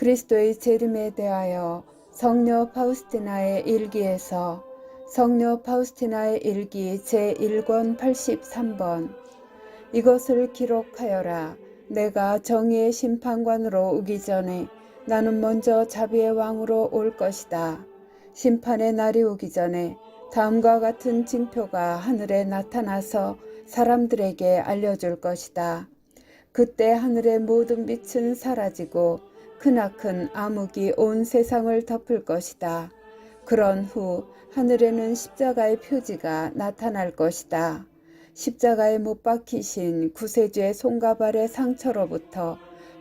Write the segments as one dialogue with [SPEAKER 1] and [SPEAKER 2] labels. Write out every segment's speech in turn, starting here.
[SPEAKER 1] 그리스도의 재림에 대하여 성녀 파우스티나의 일기에서 성녀 파우스티나의 일기 제1권 83번 이것을 기록하여라. 내가 정의의 심판관으로 오기 전에 나는 먼저 자비의 왕으로 올 것이다. 심판의 날이 오기 전에 다음과 같은 징표가 하늘에 나타나서 사람들에게 알려줄 것이다. 그때 하늘의 모든 빛은 사라지고 크나큰 암흑이 온 세상을 덮을 것이다. 그런 후 하늘에는 십자가의 표지가 나타날 것이다. 십자가에 못 박히신 구세주의 손과 발의 상처로부터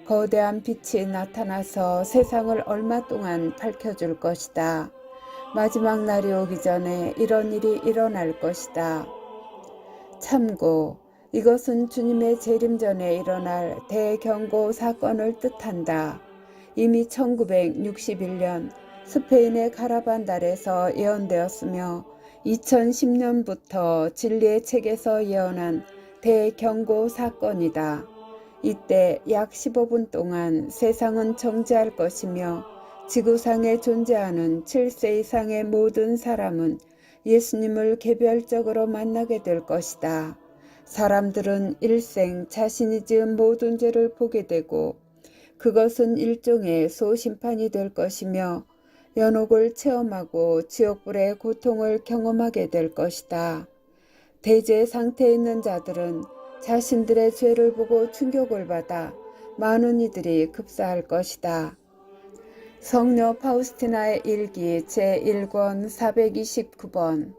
[SPEAKER 1] 거대한 빛이 나타나서 세상을 얼마 동안 밝혀줄 것이다. 마지막 날이 오기 전에 이런 일이 일어날 것이다. 참고 이것은 주님의 재림 전에 일어날 대경고 사건을 뜻한다. 이미 1961년 스페인의 카라반 달에서 예언되었으며 2010년부터 진리의 책에서 예언한 대경고 사건이다. 이때 약 15분 동안 세상은 정지할 것이며 지구상에 존재하는 7세 이상의 모든 사람은 예수님을 개별적으로 만나게 될 것이다. 사람들은 일생 자신이 지은 모든 죄를 보게 되고 그것은 일종의 소심판이 될 것이며 연옥을 체험하고 지옥불의 고통을 경험하게 될 것이다. 대제 상태에 있는 자들은 자신들의 죄를 보고 충격을 받아 많은 이들이 급사할 것이다. 성녀 파우스티나의 일기 제1권 429번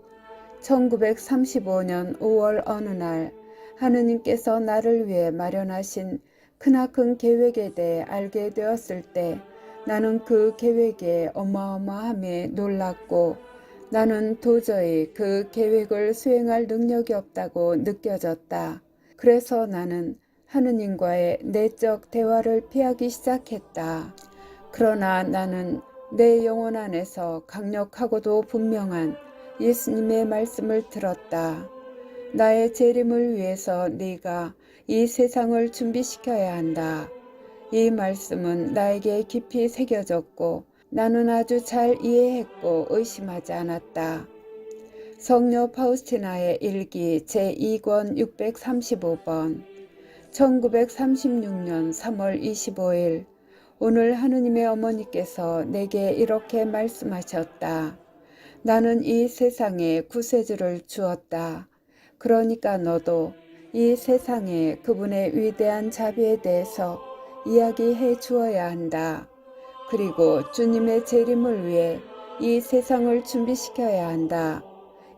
[SPEAKER 1] 1935년 5월 어느 날 하느님께서 나를 위해 마련하신 크나큰 계획에 대해 알게 되었을 때 나는 그 계획에 어마어마함에 놀랐고 나는 도저히 그 계획을 수행할 능력이 없다고 느껴졌다. 그래서 나는 하느님과의 내적 대화를 피하기 시작했다. 그러나 나는 내 영혼 안에서 강력하고도 분명한 예수님의 말씀을 들었다. 나의 재림을 위해서 네가 이 세상을 준비시켜야 한다. 이 말씀은 나에게 깊이 새겨졌고 나는 아주 잘 이해했고 의심하지 않았다. 성녀 파우스티나의 일기 제2권 635번 1936년 3월 25일 오늘 하느님의 어머니께서 내게 이렇게 말씀하셨다. 나는 이 세상에 구세주를 주었다. 그러니까 너도 이 세상에 그분의 위대한 자비에 대해서 이야기해 주어야 한다. 그리고 주님의 재림을 위해 이 세상을 준비시켜야 한다.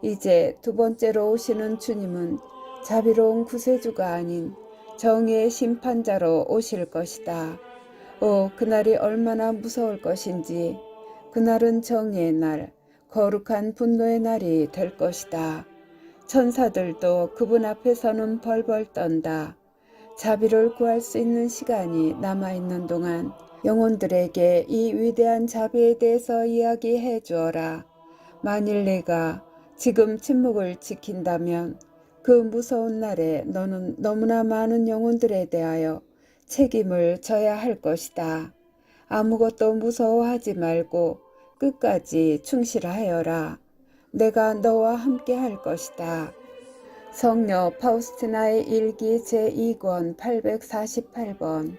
[SPEAKER 1] 이제 두 번째로 오시는 주님은 자비로운 구세주가 아닌 정의의 심판자로 오실 것이다. 오, 그날이 얼마나 무서울 것인지. 그날은 정의의 날, 거룩한 분노의 날이 될 것이다. 천사들도 그분 앞에서는 벌벌 떤다. 자비를 구할 수 있는 시간이 남아있는 동안 영혼들에게 이 위대한 자비에 대해서 이야기해 주어라. 만일 내가 지금 침묵을 지킨다면 그 무서운 날에 너는 너무나 많은 영혼들에 대하여 책임을 져야 할 것이다. 아무것도 무서워하지 말고 끝까지 충실하여라. 내가 너와 함께 할 것이다. 성녀 파우스티나의 일기 제2권 848번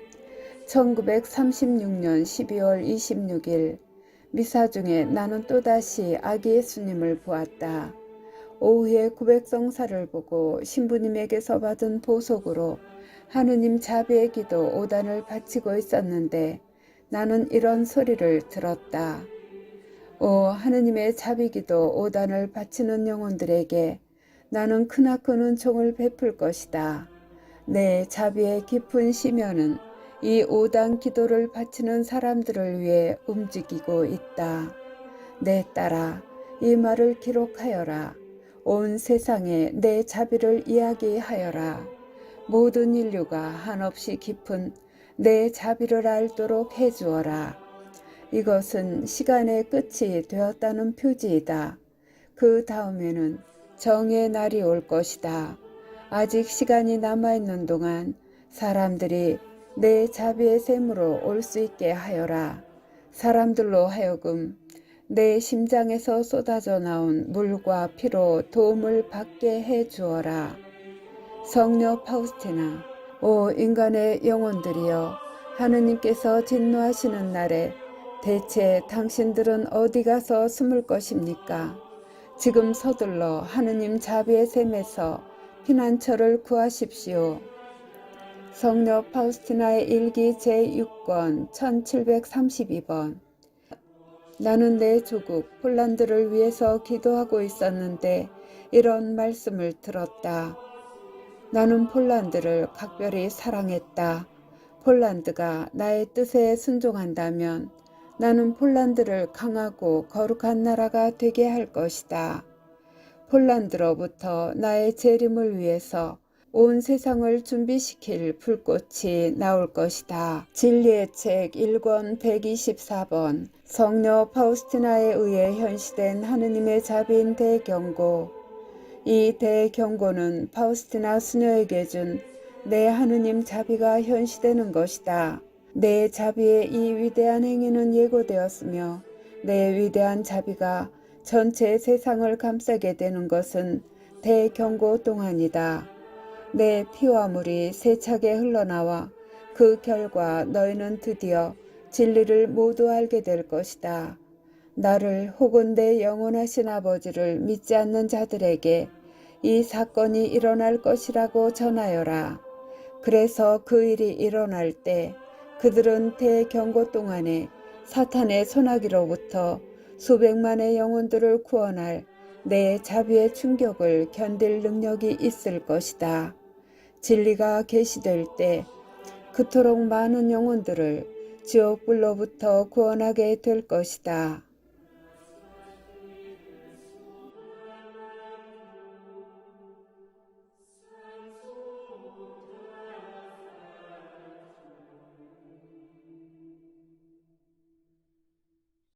[SPEAKER 1] 1936년 12월 26일 미사 중에 나는 또다시 아기 예수님을 보았다. 오후에 구백성사를 보고 신부님에게서 받은 보석으로 하느님 자비의 기도 오단을 바치고 있었는데 나는 이런 소리를 들었다. 오 하느님의 자비 기도 오단을 바치는 영혼들에게 나는 크나큰 은총을 베풀 것이다. 내 자비의 깊은 심연은 이 오단 기도를 바치는 사람들을 위해 움직이고 있다. 내 딸아, 이 말을 기록하여라. 온 세상에 내 자비를 이야기하여라. 모든 인류가 한없이 깊은 내 자비를 알도록 해주어라. 이것은 시간의 끝이 되었다는 표지이다. 그 다음에는 정의 날이 올 것이다. 아직 시간이 남아있는 동안 사람들이 내 자비의 샘으로 올 수 있게 하여라. 사람들로 하여금 내 심장에서 쏟아져 나온 물과 피로 도움을 받게 해 주어라. 성녀 파우스티나, 오 인간의 영혼들이여, 하느님께서 진노하시는 날에 대체 당신들은 어디 가서 숨을 것입니까? 지금 서둘러 하느님 자비의 샘에서 피난처를 구하십시오. 성녀 파우스티나의 일기 제6권 1732번 나는 내 조국 폴란드를 위해서 기도하고 있었는데 이런 말씀을 들었다. 나는 폴란드를 각별히 사랑했다. 폴란드가 나의 뜻에 순종한다면 나는 폴란드를 강하고 거룩한 나라가 되게 할 것이다. 폴란드로부터 나의 재림을 위해서 온 세상을 준비시킬 불꽃이 나올 것이다. 진리의 책 1권 124번 성녀 파우스티나에 의해 현시된 하느님의 자비인 대경고 이 대경고는 파우스티나 수녀에게 준 내 하느님 자비가 현시되는 것이다. 내 자비의 이 위대한 행위는 예고되었으며 내 위대한 자비가 전체 세상을 감싸게 되는 것은 대경고 동안이다. 내 피와 물이 세차게 흘러나와 그 결과 너희는 드디어 진리를 모두 알게 될 것이다. 나를 혹은 내 영원하신 아버지를 믿지 않는 자들에게 이 사건이 일어날 것이라고 전하여라. 그래서 그 일이 일어날 때 그들은 대경고 동안에 사탄의 소나기로부터 수백만의 영혼들을 구원할 내 자비의 충격을 견딜 능력이 있을 것이다. 진리가 계시될 때 그토록 많은 영혼들을 지옥불로부터 구원하게 될 것이다.